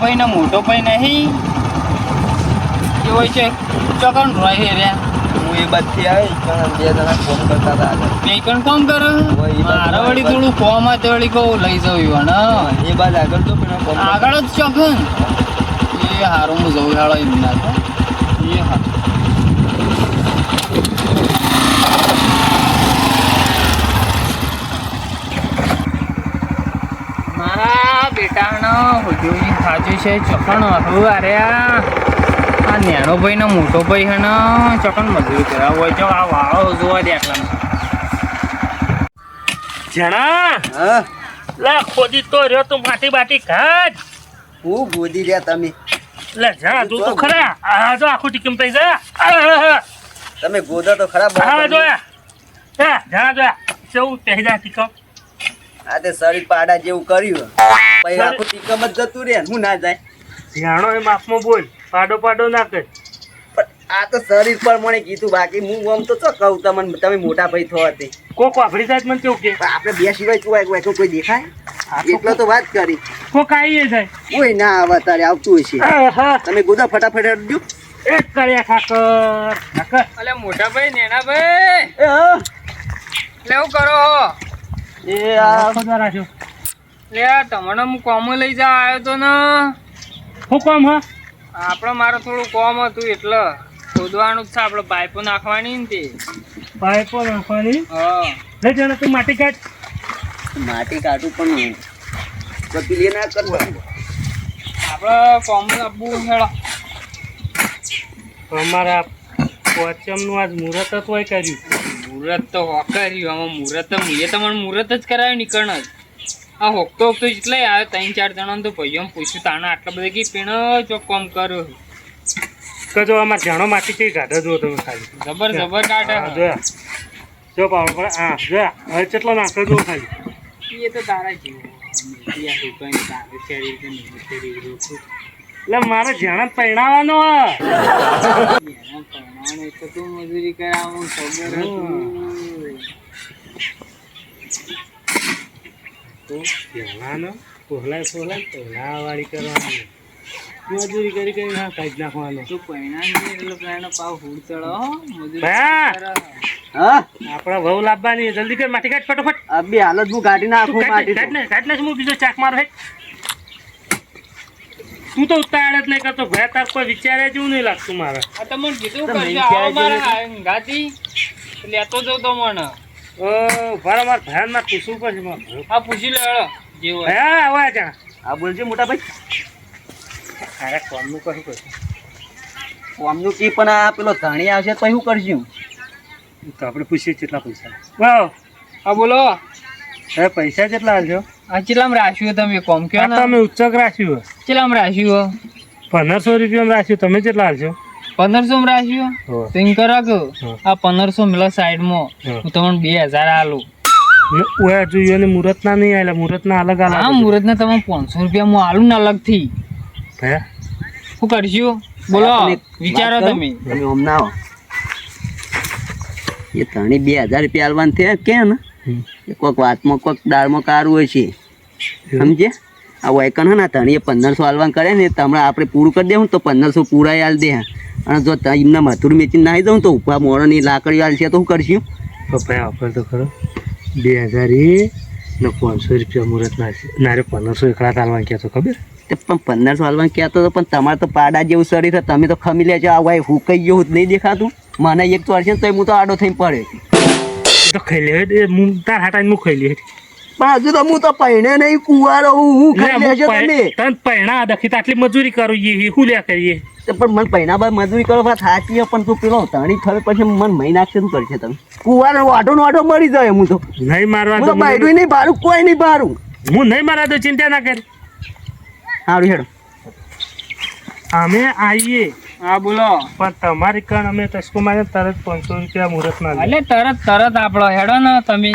ભાઈ ને મોટો ભાઈ નહીં. એ હોય છે ચોકન રહે રે હું એ બધી આવી બે જણા ફોન કરતા હતા. બે કણ કોમ કરો? મારા વળી થોડું કોમ હતું વળી કહું લઈ જાઉં ઈવન એ બાદ આગળ તો પણ આગળ જ ચકન? એ હારું હું જઉં હેળો એમના એ હા. બેટાનો હુજુરી ખાજુ છે ચકણ હતું અરે આ. નેનો ભાઈ નો મોટો ભાઈ હે ને ચકણ મજૂરી કરાવ હોય જો આ વાળો જોવા દે આટલા જણા હા? લે ખોદી તો રહ્યો તું માટી બાટી કાઢ હું ગોદી રહ્યા તમે? લે જા તું તો ખરા. આ જો આખું ટીકમ થઈ જા આ તમે ગોદા તો ખરાબ હા જોયા હે જા જોયા કેવું થઈ જા ટીકમ? આ તે શરીર પાડા જેવું કર્યું પછી આખું ટીકમ જ જતું રહે હું ના જાય. જાણો એ માફમાં બોલ પાડો પાડો ના કર. પણ આ તો શરીર પર મને કીધું બાકી હું આમ તો તો કહું તમને તમે મોટા ભાઈ થો હતી. કોક વાપરી જાય મને કેવું કે? પણ આપણે બે સિવાય ચુવાય કોઈ કોઈ દેખાય? એટલો તો વાત કરી. કોક આવી જાય. કોઈ ના આવે તારે આવતું હશે. તમે ગોદા ફટાફટ હટજો એક કર્યા ઠાકર અલે મોટા ભાઈ નેના ભાઈ. એ લેવું કરો એ આ ખોદા રાખ્યો લે તમને હું કોમ લઈ જા આવ્યો તો ને. હું કોમ હા? આપણે મારે થોડું કોમ હતું એટલે ખોદવાનું જ છે આપણે પાઇપો નાખવાની ને તે. પાઇપો નાખવાની? હા. લે જણા તું માટી કાઢ. માટી કાઢું પણ કપિલે ના કરવા. આપણે કોમ આપવું હેડો. અમારા પોચમનું આજ મુહૂર્ત જ હોય કર્યું. મુહૂર્ત તો હોકર્યું આમાં મુહૂર્ત તો મુએ તમારું મુહૂર્ત જ કરાવ્યું નીકળણ જ. આ હોકતો હોકતો એટલે આવ્યો ત્રણ ચાર જણા તો ભાઈઓ પૂછ્યું તાણે આટલા બધા કે પેણ ચોક કોમ કરો કજો આમાં જાણો માટી કઈ કાઢો જો તમે ખાલી. જબર જબર કાઢે જોયા. જો પાવડ પર આ જોયા. હવે કેટલો નાખો જો ખાલી. એ તો તારા જીવ. શરીર કે નહીં શરીર. એટલે મારે જાણે પહેણાવાનો મજૂરી કરાવું ખબર તો જાણાનો પોહલાય પોહલાય પહેલા વાળી કરવાની. મજૂરી કરી કરી ના કાઢી નાખવાનો. તું એટલે પાવ હુડ ચડો મજૂરી. હા? આપણા વહુ લાવવાની જલ્દી કર માટી કાઢ ફટોફટ. આ હાલત હું કાઢી નાખું કાઢ ને, માટી કાઢ ને કાઢ ને હું બીજો ચાક મારો હે તું તો ઉતાવળ જ નહીં કરતો. ભાઈ તાર કોઈ વિચારે જેવું નહીં લાગતું મારે. આ તો મને કીધું કરજો. આવો મારા લેતો જો તો મને ઓ ભારા મારમાં પૂછવું પડશે. આ પૂછી લે હેળો જે હોય. ભયા આવા જા. હા બોલજો મોટા ભાઈ. તારે કોમનું કશું કરશું કોમનું કી પણ આ પેલો ધાણી આવશે તો શું કરશું? તો આપણે પૂછીએ કેટલા પૈસા. વાવ હા બોલો. હવે પૈસા કેટલા આલજો આ ચેલામ રાખ્યું તમે કોમ કયો આ ને. તમે ઉચ્ચક રાખ્યું ચેલામ રાખ્યું પંદરસો રૂપિયામાં રાખ્યું તમે કેટલા આલજો પંદરસો માં રાખ્યું હો. તો એમ કરો કે આ પંદરસો મિલા સાઈડમાં હા. હું તમને બે હજાર આલું. ઓયા જોઈએ ને મુહૂર્તના નહીં આવેલા મુહૂર્તના અલગ હા અલગ મુહૂર્તના તમે પાંચસો રૂપિયા હું આલું ને અલગથી. હે? શું કરશું? બોલો વિચારો તમે. તમે આમ ના એ ત્રણે બે હજાર રૂપિયા આલવાનું થયા કે ને? હમ. એ કોઈક વાતમાં કોઈક દાળમાં કારું હોય છે. સમજે આ વાયકન હે ને ધણીએ પંદરસો આલવાનું કરે ને તમને આપણે પૂરું કરી દેવું તો પંદરસો પૂરા હાલ દે અને જો એમના મથુર મેચી નાહી દઉં તો ઉપા લાકડી હાલ છે તો શું કરશું? તો ઓફર તો ખરો. બે હજાર એ ને પાંચસો રૂપિયા મુહૂર્ત છે નારે પંદરસો એકલા ચાલવા કહેતો ખબર? પણ પંદરસો હાલવાનું કહેતો હતો પણ તમારે તો પાડા જેવું શરીર તમે તો ખમી લેજો આ વાય હુકાઈ ગયું જ નહીં દેખાતું. મને એક તો હશે ને તો હું તો આડો થઈને પડે એ તો ખાઈ લે એ મું તાર હાટા હું ખાઈ લે બાજુ તો હું તો પૈણે નહીં કુવારો હું હું ખાઈ લેજો તમે. તન પૈણા દખી આટલી મજૂરી કરું એ હું લે કરીએ? પણ મને પૈણા બાદ મજૂરી કરો વાત સાચી પણ તું પેલો તણી થયો પછી મન મહી નાખશે શું કરશે તમે કુવાર વાટો નો વાટો મરી જાય હું તો. નહીં મારવા તો બાયડું નહીં બારું કોઈ નહીં બારું હું નહીં મારા તો ચિંતા ના કરી. સારું હેડો. અમે આવીએ હા બોલો. પણ તમારી કણ અમે ટસકો મારે તરત પાંચસો રૂપિયા મુહૂર્ત ના એટલે તરત તરત આપણો હેડો ને તમે.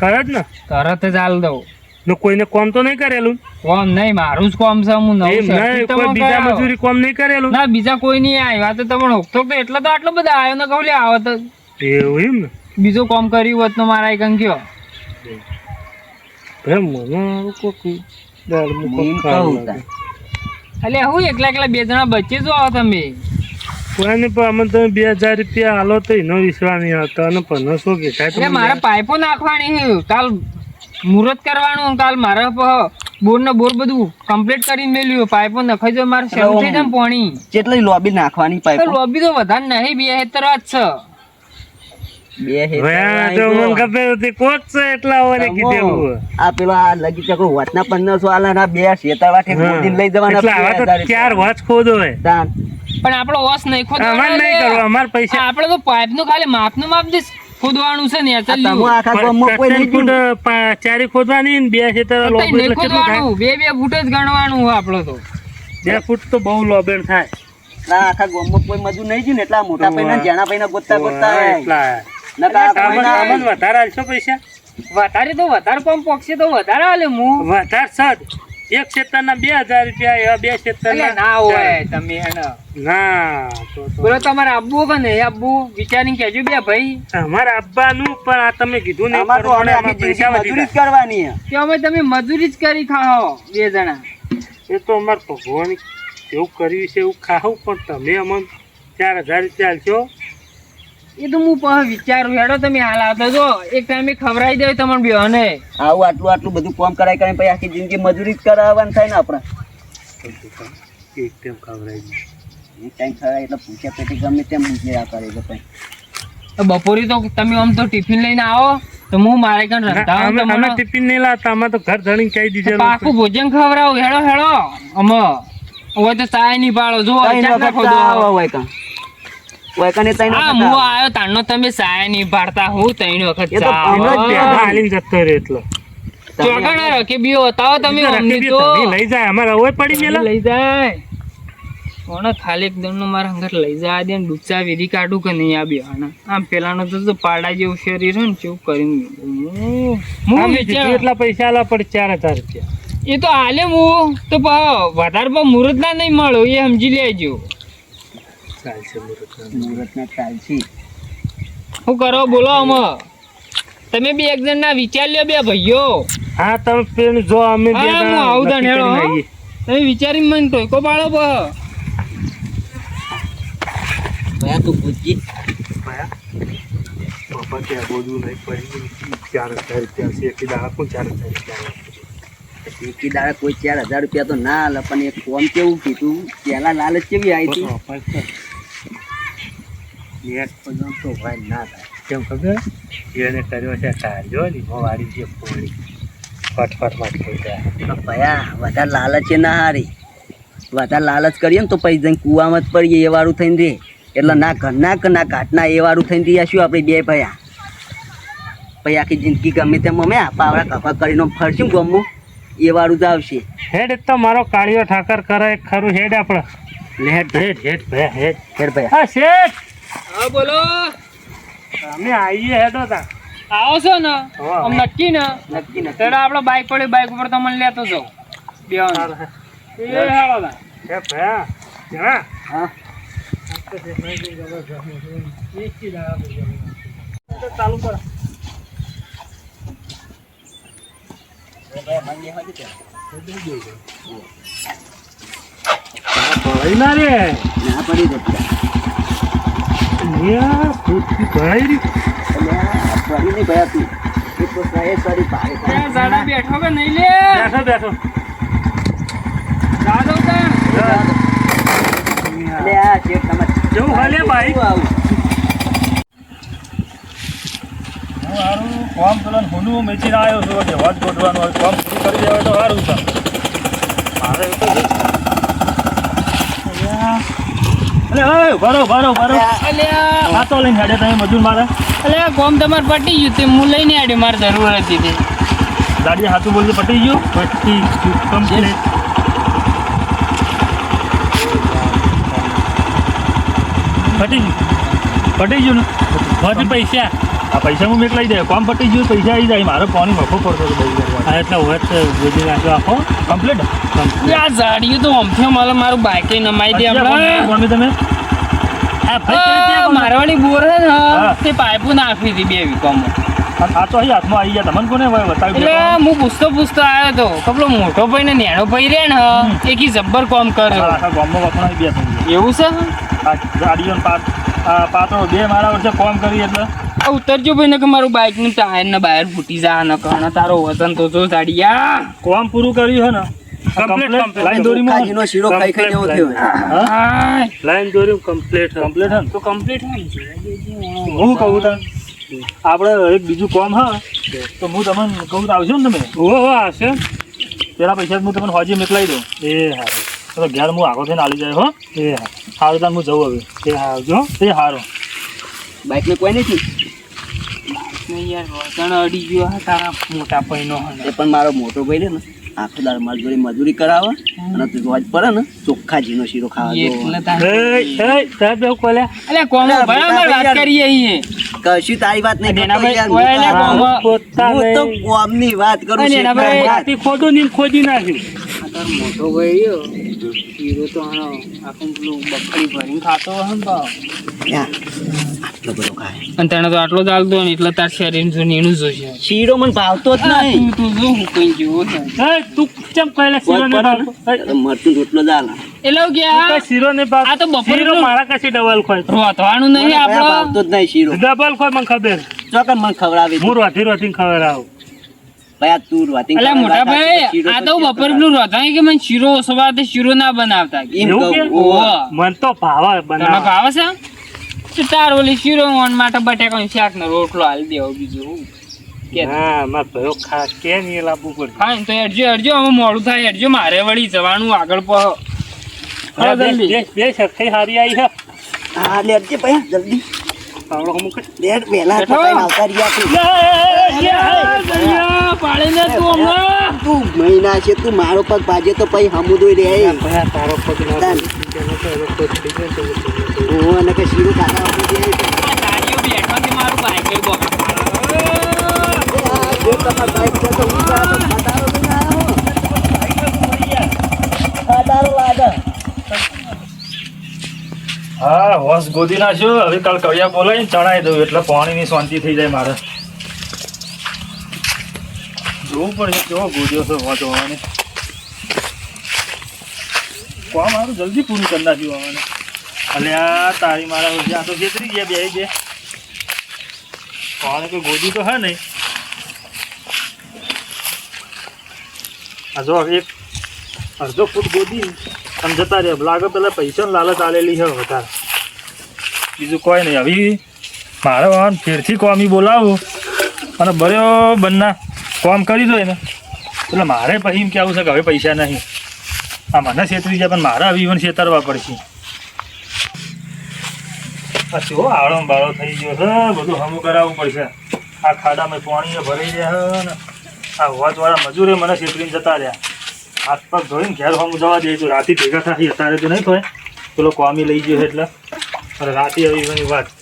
તરત ને? તરત જ હાલ દઉં. ને કોઈને કોમ તો નહીં કરેલું? કોમ નહીં મારું જ કોમ છે હું નવું બીજા મજૂરી કોમ નહીં કરેલું? ના બીજા કોઈ નહીં આવ્યા. તો તમને ઓળખતો તો એટલે તો આટલો બધા આવ્યો ને કહું લે આવો તો. એવું એમ ને? બીજું કોમ કર્યું હોત તો મારા એક અંક્યો ભાઈ મને કોક દાળ મૂકો. એટલે હું એકલા એકલા બે જણા બચી જો આવો તમે. કોઈને પણ અમે તમે બે હજાર રૂપિયા હાલો તો એનો વિશ્વાસ નહીં આવતો અને પંદરસો કે એટલે મારે પાઇપો નાખવાની છે. કાલ મુહૂર્ત કરવાનું કાલ મારે બોર ને બોર બધું કમ્પ્લીટ કરીને મેલ્યું પાઇપો નખાઈ જો મારે શરૂ થઈ જાય ને પાણી. કેટલી લોબી નાખવાની પાઇપ? લોબી તો વધારે નહીં બે હેતર જ છે. પણ આપણો વોશ નહીં અમારે નહીં પૈસા આપણે તો પાઇપનું ખાલી માપનું માપ દઈશ ખોદવાનું છે ને આ તમે ચાલ્યું આખા ગામમાં કોઈ નહીં ફૂટ જોયું. પા- ચારી ખોદવાની ને બે ખેતર બે બે ફૂટ જ ગણવાનું હોય આપણો તો. બે ફૂટ તો બહુ લોબેણ થાય. ના આખા ગામમાં કોઈ મજૂર નહીં જોયું ને એટલા મોટા પૈના જેના જાણા પૈના ગોતતા ગોતતા વધારે આલશો પૈસા? વધારે તો વધારે પંપ પક્ષી તો વધારે હાલે હું. વધારે સદ એક ક્ષેત્રના બે હજાર રૂપિયા બે ક્ષેત્રના ના હોય તમે ના બોલો તમારે આબુ કે નહીં? આબુ વિચારીને કહેજો બે ભાઈ. અમારે આપવાનું પણ આ તમે કીધું નહીં આમાં તો અમે પ્રમાણે આખી આમાં જિંદગી પૈસા મજૂરી જ કરવાની કે અમે તમે મજૂરી જ કરી ખાઓ બે જણા. એ તો અમારે ભગવાન એવું કર્યું છે એવું ખાવું પણ તમે અમને ચાર હજાર રૂપિયા આલશો? એ તો હું પછી વિચારું હેડો તમે હાલ આવતો જો. એક ટાઈમે ખવરાઈ જાય તમને બે અને આવું આટલું આટલું બધું કામ કરાય કરીને પછી આખી જિંદગી મજૂરી જ કરાવવાનું થાય ને આપણે. એક ટાઈમ ખવરાઈ જાય એક ટાઈમ ખવરાય એટલે પૂછ્યા પેટી ગમે તેમ પૂછ્યા કરે છે પછી. બપોરે તો તમે આમ તો ટિફિન લઈને આવો તો હું મારે કણ રંધા અમે અમે ટિફિન નહીં લાવતા અમે તો ઘર ધણી કહી દીધે પાકું ભોજન ખવરાવ હેડો હેડો. અમે હવે તો ચાય નહીં પાડો જો ત્રણ ચાર નાખો હોય જો. ચા તઈ હા હું આવે. આવ્યો તમે સાય નહીં પાડતા હું ત્રણ વખત એ તો હમણાં જ. હાલીને જતો રહ્યો એટલો. ચોકણા રખે બીઓ બતાવો તમે અમને તો. લઈ જાય. અમારે ઓય પડી ગયેલા. લઈ જાય. કોણ ખાલી એકદમનું મારા હંગર લઈ જાય દે ને ડૂચા વેરી કાઢું કે નહીં આ બેવાના આમ પેલાનો તો પાડા જેવું શરીર હોય ને ચૂપ કરીને હું- હું એટલા પૈસા આલા પડે ચાર હજાર રૂપિયા. એ તો હાલે હું. તો વધારે પણ મુહૂર્ત ના નહીં મળો એ સમજી લેજો. ચાલશે મુહૂર્તના. શું કરો બોલો અમે તમે બે એક જણ ના વિચાર લ્યો બે ભાઈઓ. હા તમે જો અમે બે હું આવું હેડો. તમે વિચારી મને ટોયકો પાડો પ. ભયા તું પૂછજી. પપ્પા કે આ નહીં પડી ચાર હજાર રૂપિયા છે એક દાડા પણ ચાર હજાર રૂપિયા એકી દાડે કોઈ ચાર હજાર રૂપિયા તો ના આલે પણ એક ફોર્મ કેવું કીધું? પેલા લાલચ કેવી આવી હતી? પપ્પા કે નેટ પર્યંત તો હોય ના થાય. કેમ ખબર? એને કર્યો છે ને એમાં વાળી જે પોણી ફટફટમાં થઈ તો ભયા વધારે લાલચ ના હારી. વધારે લાલચ કરીએ ને તો પછી જઈને કુવામાં જ પડીએ એ વાળું થઈને રે. એટલે ના ઘરના કે ના ઘાટના એ વાળું થઈને રહ્યા શું આપણે બે ભયા? પછી આખી જિંદગી ગમે તેમ અમે પાવડા કપા કરીને ફરશું ગમું એ વાળું જ આવશે. હેડ તો મારો કાળિયો ઠાકર કરે એક ખરું હેડ આપણે લેટ હેડ હેડ ભયા હેડ હેડ ભયા. હા શેઠ! હા બોલો. અમે આવીએ હેડો તા. આવો છો ને? આમ નક્કી ને? નક્કી ને તેડા આપણો બાઈક પડે બાઈક ઉપર તમને લેતો જાઉં બે એ હેડો તા. હે ભયા જણા હા. ચાલુ કર ભરાઈ ના રે. ના પડી જતી. બેઠો કે નહીં લે બેઠો બેઠો દાદો જેવું હાલે ભાઈ હું હારું ફોર્મ પેલા હુંડું મેચીને આવ્યો છું કે વાત ગોઠવાનું ફોર્મ પૂરું કરી દેવાય તો સારું છે મારે અરે ઓય ભરો ભરો ભરો અલ્યા ખાતો લઈને હેડે તમે મજૂર મારે. અલ્યા કોમ તમારે પટી ગયું તે હું લઈને આડ્યો મારે જરૂર હતી તે. દાદી હાથું બોલજો પટી ગયું? પટી કમ્પ્લીટ પટી ગયું. પટી ગયું ને? પછી પૈસા. આ પૈસા હું મેક લઈ દે કોમ પટી ગયું પૈસા આવી જાય. મારો ફોન વખો પડતો હતો બહુ હા એટલે હવે ગોજી નાખ્યો આખો કમ્પ્લીટ આ ઝાડિયું તો અમથે મારે મારું બાઈક નમાઈ દે આપણે કોણ તમે? મારવાડી બોર છે ને હા. તે પાઇપો નાખી હતી બે વીઘામાં આ- આ તો અહીં હાથમાં આવી ગયા. તમને કોને બતાવ્યું એટલે હું પૂછતો પૂછતો આવ્યો તો કપલો મોટો ભાઈ ને નેણો ભાઈ રે ને એક જબ્બર કોમ કર્યો ગામમાં વખણાય બે એવું છે? આ ગાડીઓ પાત્રો બે મારા વર્ષે કોમ કરી એટલે. આ ઉતરજો ભાઈ ને કે મારું બાઇકનું ટાયર ને બહાર ફૂટી જા ન કણ તારો વતન તો જો સાડિયા કોમ પૂરું કર્યું છે ને? Complete, complete. લાઈન દોરીમાં કાજીનો શીરો ખાઈ ખાઈ જેવો થયો. હા. લાઈન દોર્યું કમ્પ્લીટ કમ્પ્લીટ હે તો કમ્પ્લીટ હું કહું તને? આપણે એક બીજું કોમ હા? તો હું તમને કહું તો આવજો ને તમે? ઓ હો આવશે. પેલા પૈસા હું તમને હોજી મોકલાવી દઉં. એ હા. તો ઘેર હું આગળ થઈને આવી જાય હો? એ હા. સારું તાર હું જઉં હવે. એ આવજો. એ સારું બાઈક ને કોઈ નથી? ને યાર વતન અડી ગયો હા તારા મોટા ભાઈનો હને. એ પણ મારો મોટો ભાઈ ને આખો દાળ મારી જોડે મજૂરી કરાવે અને તું રોજ પડે ને ચોખ્ખા જીનો શીરો ખાવા સાહેબ એવું અલે કોમો વાત કરીએ અહીં કશું તારી વાત નહીં અને એના કરતો ભાઈ યાર. ઓય લે હું કોમો. પોતા હું તો નહીં. વાત કરું છું વાત. રાતે ખોદું નાખ્યું મોટો ભાઈ ગયો હીરો તો આનો આખું પેલું બકરી ભરીને ખાતો હોય ને આટલો બધો ખાય. અને તને તો આટલો જ આલતો ને એટલે તાર શરીર જો એનું જોશે શીરો મને ભાવતો જ નહીં. તું તું જો હું કઈ જેવો તું કેમ પહેલા શીરો ને કોઈ પણ ભાવ મરચું રોટલો જ આલે. એટલે કે આ શીરો ને ભાવ આ તો બપોર શીરો મારા કશી ડબલ ખોય. રોતવાનું નહીં આપણો. ભાવતો જ નહીં શીરો. ડબલ ખોય મને ખબર. ચોકન મને ખવડાવી. હું રોથી રોથી ખબર આવું ભાઈ આ તું રોતી એટલે મોટા ભાઈ આ તો બપોર પેલું રોતા કે મને શીરો સવારે શીરો ના બનાવતા એમ કહું? મને તો ભાવે બનાવ. ભાવે છે? તાર ઓલી ચીરો ઓન માટે બટાકાનું શાક નો રોટલો હાલ દેવો બીજું હું કે હા માર ભયો ખાસ કે નહીં લાવવું પડે હા તો હેડજો હેડજો હવે મોડું થાય હેડજો મારે વળી જવાનું આગળ પહ હા, જલ્દી. બે- સરખી હારી આવી છે હા ભાઈ જલ્દી આવડો અમુક લેટ વહેલા બેઠો. આવતા રહ્યા પાડીને તું હમણાં તું મહિના છે તું મારો પગ ભાજે તો પછી હમુદોય રે તારો પગ હું અને કે શીરો ખાતા વખતે જે આ ગાડીઓ બેઠો છે મારું બાઈક લઈ બોકા પાડે. જો તમારા બાઈક છે તો હું જાય તો ખાતારો લઈને આવ્યો. ખાતારો લાગે. હા હોશ ગોદી નાખ્યો હવે કાલ કડિયા બોલાવીને ચણાઈ દઉં, એટલે પાણીની શાંતિ થઈ જાય મારે જોવું પડે કેવો ગોદ્યો છે હોવાને કોમ મારું જલ્દી પૂરું કરી નાખ્યું હોવાને અલ્યા તારી મારા વર્ષે આ તો છેતરી ગયા બે બે કોને કોઈ ગોદી તો હે નહીં. આ જો એક અડધો ફૂટ ગોદી આમ જતા રહ્યા. લાગે પેલા પૈસાની લાલચ આલેલી છે વધારે. બીજું કોઈ નહીં. હવે મારે વાહન ફેરથી કોમી બોલાવું. અને બર્યો બંના કોમ કરી દો એને. એટલે મારે પછી એમ કહેવું છે કે હવે પૈસા નહીં. આ મને છેતરી જાય પણ મારે હવે ઈવન છેતરવા પડશે. પછી હો આળો બાળો થઈ ગયો છે, બધું હમું કરાવવું પડશે. આ ખાડામાં પાણી ભરાઈ રહ્યા ને. આ હોજવાળા મજૂરે મને છેતરીને જતા રહ્યા. હાથ પગ ધોઈને ઘેર હમ જવા દે તો રાતે ભેગા થાય અત્યારે તો નહીં થાય. પેલો કોમી લઈ ગયો એટલે. રાતે આવી વાત.